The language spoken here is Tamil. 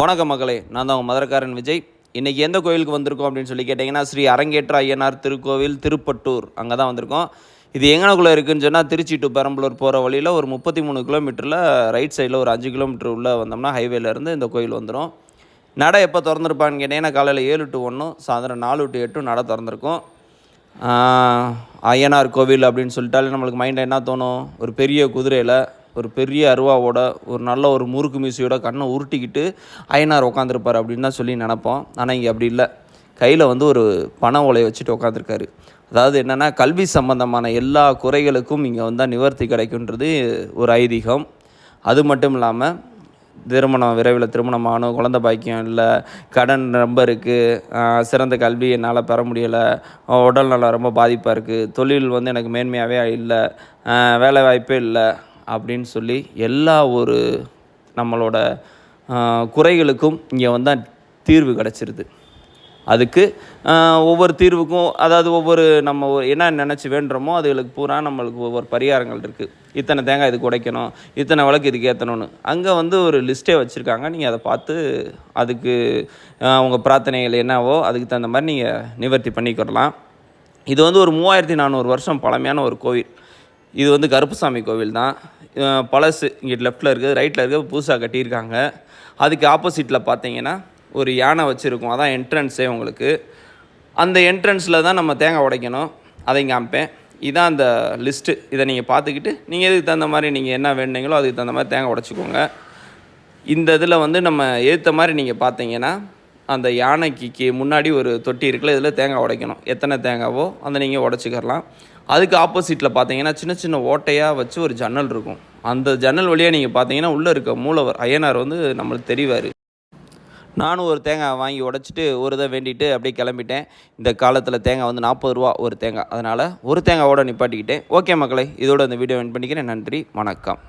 வணக்கம் மகளே நான் தான் உங்கள் மதுரக்காரன் விஜய். இன்றைக்கி எந்த கோயிலுக்கு வந்திருக்கோம் அப்படின்னு சொல்லி கேட்டிங்கன்னா ஸ்ரீ அரங்கேற்ற ஐயனார் திருக்கோவில் திருப்பட்டூர். அங்கே தான் வந்திருக்கோம். இது எங்கனக்குள்ளே இருக்குன்னு சொன்னால் திருச்சி டு பெரம்பலூர் போகிற வழியில் ஒரு முப்பத்தி மூணு கிலோமீட்டரில் ரைட் சைடில் ஒரு அஞ்சு கிலோமீட்டர் உள்ளே வந்தோம்னா ஹைவேலேருந்து இந்த கோயில் வந்துடும் நடை எப்போ திறந்துருப்பான்னு கேட்டிங்கன்னா காலையில் ஏழு டு ஒன்றும் சாயந்தரம் நாலு டு எட்டும் நடை திறந்துருக்கும். ஐயனார் கோவில் அப்படின்னு சொல்லிட்டாலே நம்மளுக்கு மைண்டில் என்ன தோணும்? ஒரு பெரிய குதிரையில் ஒரு பெரிய அருவாவோட ஒரு நல்ல ஒரு முறுக்கு மீசையோட கண்ணை உருட்டிக்கிட்டு அயனார் உட்காந்துருப்பார் அப்படின்னு தான் சொல்லி நினப்போம். ஆனால் இங்கே அப்படி இல்லை. கையில் வந்து ஒரு பண ஓலையை வச்சுட்டு உட்காந்துருக்காரு அதாவது என்னென்னா கல்வி சம்பந்தமான எல்லா குறைகளுக்கும் இங்கே வந்தால் நிவர்த்தி கிடைக்குன்றது ஒரு ஐதீகம். அது மட்டும் இல்லாமல் திருமணம் விரைவில் திருமணம் ஆகணும் குழந்த பாக்கியம் இல்லை கடன் ரொம்ப இருக்குது சிறந்த கல்வி என்னால் பெற முடியலை உடல் நலம் ரொம்ப பாதிப்பாக இருக்குது தொழில் வந்து எனக்கு மேன்மையாகவே இல்லை வேலை வாய்ப்பே இல்லை அப்படின்னு சொல்லி எல்லா ஒரு நம்மளோட குறைகளுக்கும் இங்கே வந்தால் தீர்வு கிடச்சிருது. அதுக்கு ஒவ்வொரு தீர்வுக்கும் அதாவது ஒவ்வொரு நம்ம ஒரு என்ன நினச்சி வேண்டுறோமோ அதுகளுக்கு பூரா நம்மளுக்கு ஒவ்வொரு பரிகாரங்கள் இருக்குது இத்தனை தேங்காய் இதுக்கு உடைக்கணும் இத்தனை விளக்கு இதுக்கு ஏற்றணும்னு அங்கே வந்து ஒரு லிஸ்ட்டே வச்சுருக்காங்க. நீங்கள் அதை பார்த்து அதுக்கு உங்கள் பிரார்த்தனைகள் என்னவோ அதுக்கு தகுந்த மாதிரி நீங்கள் நிவர்த்தி பண்ணிக்கிடலாம் இது வந்து ஒரு மூவாயிரத்தி நானூறு வருஷம் பழமையான ஒரு கோவில். இது வந்து கருப்புசாமி கோவில் தான். பழசு இங்கே லெஃப்ட்டில் இருக்குது ரைட்டில் இருக்குது புதுசாக கட்டியிருக்காங்க. அதுக்கு ஆப்போசிட்டில் பார்த்தீங்கன்னா ஒரு யானை வச்சுருக்கும். அதான் என்ட்ரன்ஸே உங்களுக்கு. அந்த என்ட்ரன்ஸில் தான் நம்ம தேங்காய் உடைக்கணும். அதை காமிப்பேன். இதான் அந்த லிஸ்ட்டு இதை நீங்கள் பார்த்துக்கிட்டு நீங்கள் எதுக்கு தகுந்த மாதிரி நீங்கள் என்ன வேணுங்களோ அதுக்கு தகுந்த மாதிரி தேங்காய் உடச்சிக்கோங்க. இந்த இதில் வந்து நம்ம ஏற்ற மாதிரி நீங்கள் பார்த்தீங்கன்னா அந்த யானைக்கு முன்னாடி ஒரு தொட்டி இருக்குல்ல இதில் தேங்காய் உடைக்கணும். எத்தனை தேங்காவோ அந்த நீங்கள் உடச்சிக்கிறலாம். அதுக்கு ஆப்போசிட்டில் பார்த்தீங்கன்னா சின்ன சின்ன ஓட்டையாக வச்சு ஒரு ஜன்னல் இருக்கும். அந்த ஜன்னல் வழியாக நீங்கள் பார்த்தீங்கன்னா உள்ளே இருக்க மூலவர் ஐயனார் வந்து நம்மளுக்கு தெரிவார். நானும் ஒரு தேங்காய் வாங்கி உடைச்சிட்டு ஒரு இதை வேண்டிட்டு அப்படியே கிளம்பிட்டேன். இந்த காலத்தில் தேங்காய் வந்து நாற்பது ரூபா ஒரு தேங்காய் அதனால் ஒரு தேங்காயோடு நிப்பாட்டிக்கிட்டேன். ஓகே மக்களை இதோட இந்த வீடியோ என் பண்ணிக்கிறேன். நன்றி வணக்கம்.